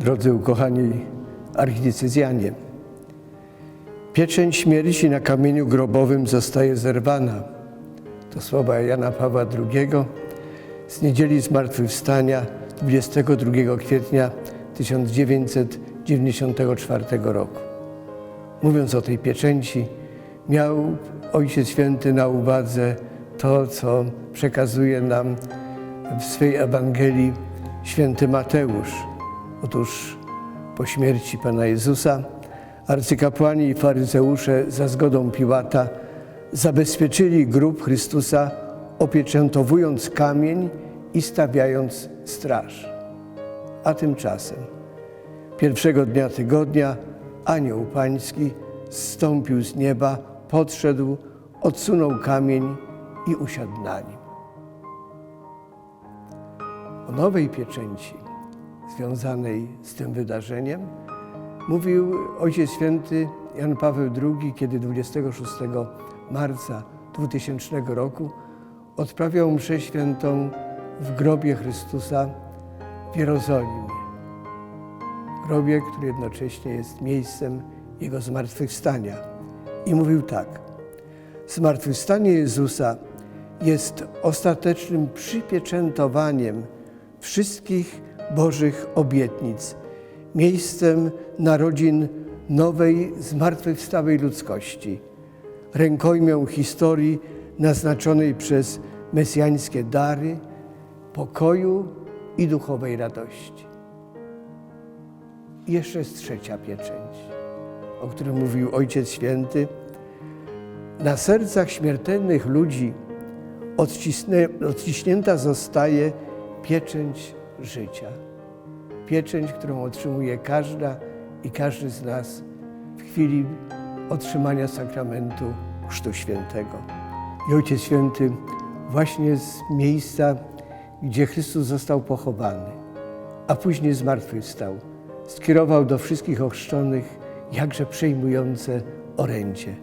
drodzy ukochani archidiecezjanie. Pieczęć śmierci na kamieniu grobowym zostaje zerwana. To słowa Jana Pawła II z niedzieli Zmartwychwstania 22 kwietnia 1994 roku. Mówiąc o tej pieczęci, miał Ojciec Święty na uwadze to, co przekazuje nam w swej Ewangelii święty Mateusz. Otóż po śmierci Pana Jezusa arcykapłani i faryzeusze za zgodą Piłata zabezpieczyli grób Chrystusa, opieczętowując kamień i stawiając straż. A tymczasem pierwszego dnia tygodnia anioł pański zstąpił z nieba, podszedł, odsunął kamień i usiadł na nim. O nowej pieczęci związanej z tym wydarzeniem mówił Ojciec Święty Jan Paweł II, kiedy 26 marca 2000 roku odprawiał mszę świętą w grobie Chrystusa w Jerozolimie. Grobie, który jednocześnie jest miejscem Jego zmartwychwstania. I mówił tak. Zmartwychwstanie Jezusa jest ostatecznym przypieczętowaniem wszystkich Bożych obietnic, miejscem narodzin nowej, zmartwychwstałej ludzkości, rękojmią historii naznaczonej przez mesjańskie dary, pokoju i duchowej radości. I jeszcze jest trzecia pieczęć, o której mówił Ojciec Święty. Na sercach śmiertelnych ludzi odciśnięta zostaje pieczęć życia. Pieczęć, którą otrzymuje każda i każdy z nas w chwili otrzymania sakramentu Chrztu Świętego. I Ojciec Święty właśnie z miejsca, gdzie Chrystus został pochowany, a później zmartwychwstał, skierował do wszystkich ochrzczonych jakże przejmujące orędzie.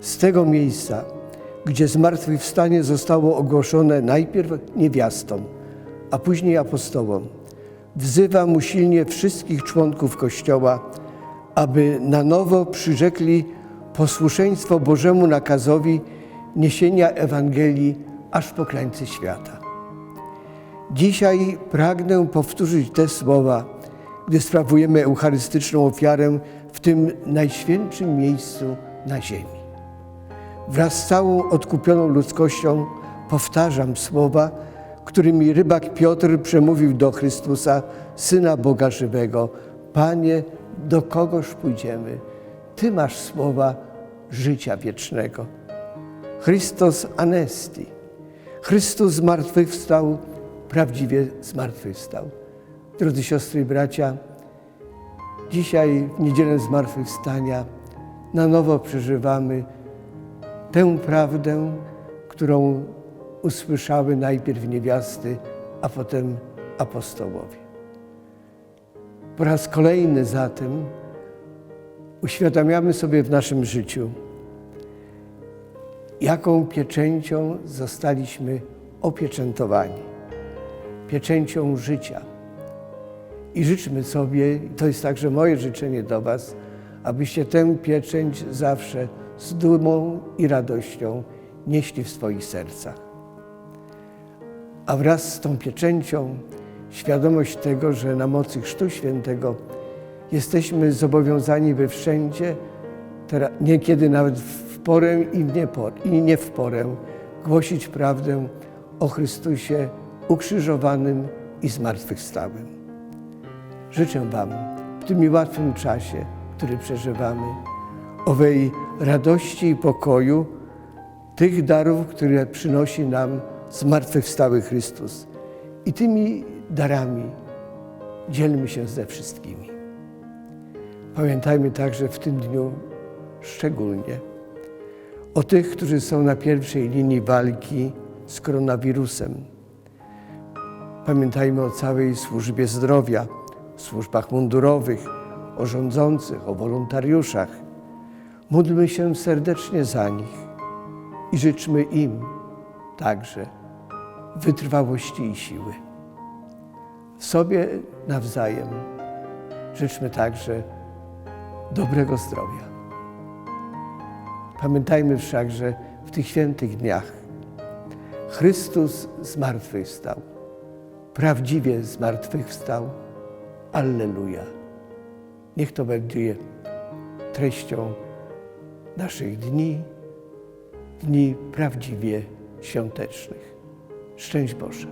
Z tego miejsca, gdzie zmartwychwstanie zostało ogłoszone najpierw niewiastom, a później apostołom, wzywam usilnie wszystkich członków Kościoła, aby na nowo przyrzekli posłuszeństwo Bożemu nakazowi niesienia Ewangelii aż po krańce świata. Dzisiaj pragnę powtórzyć te słowa, gdy sprawujemy eucharystyczną ofiarę w tym najświętszym miejscu na ziemi. Wraz z całą odkupioną ludzkością powtarzam słowa, którymi rybak Piotr przemówił do Chrystusa, Syna Boga Żywego. Panie, do kogoż pójdziemy? Ty masz słowa życia wiecznego. Chrystus anesti. Chrystus zmartwychwstał, prawdziwie zmartwychwstał. Drodzy siostry i bracia, dzisiaj w niedzielę zmartwychwstania na nowo przeżywamy tę prawdę, którą usłyszały najpierw niewiasty, a potem apostołowie. Po raz kolejny zatem uświadamiamy sobie w naszym życiu, jaką pieczęcią zostaliśmy opieczętowani. Pieczęcią życia. I życzmy sobie, to jest także moje życzenie do Was, abyście tę pieczęć zawsze z dumą i radością nieśli w swoich sercach. A wraz z tą pieczęcią świadomość tego, że na mocy Chrztu Świętego jesteśmy zobowiązani we wszędzie, niekiedy nawet w porę i nie, por, i nie w porę, głosić prawdę o Chrystusie ukrzyżowanym i zmartwychwstałym. Życzę Wam w tym niełatwym czasie, który przeżywamy, owej radości i pokoju, tych darów, które przynosi nam zmartwychwstały Chrystus. I tymi darami dzielmy się ze wszystkimi. Pamiętajmy także w tym dniu szczególnie o tych, którzy są na pierwszej linii walki z koronawirusem. Pamiętajmy o całej służbie zdrowia, służbach mundurowych, o rządzących, o wolontariuszach. Módlmy się serdecznie za nich i życzmy im także wytrwałości i siły. Sobie nawzajem życzmy także dobrego zdrowia. Pamiętajmy wszak, że w tych świętych dniach Chrystus zmartwychwstał. Prawdziwie zmartwychwstał. Alleluja. Niech to będzie treścią naszych dni, dni prawdziwie świątecznych. Szczęść Boże.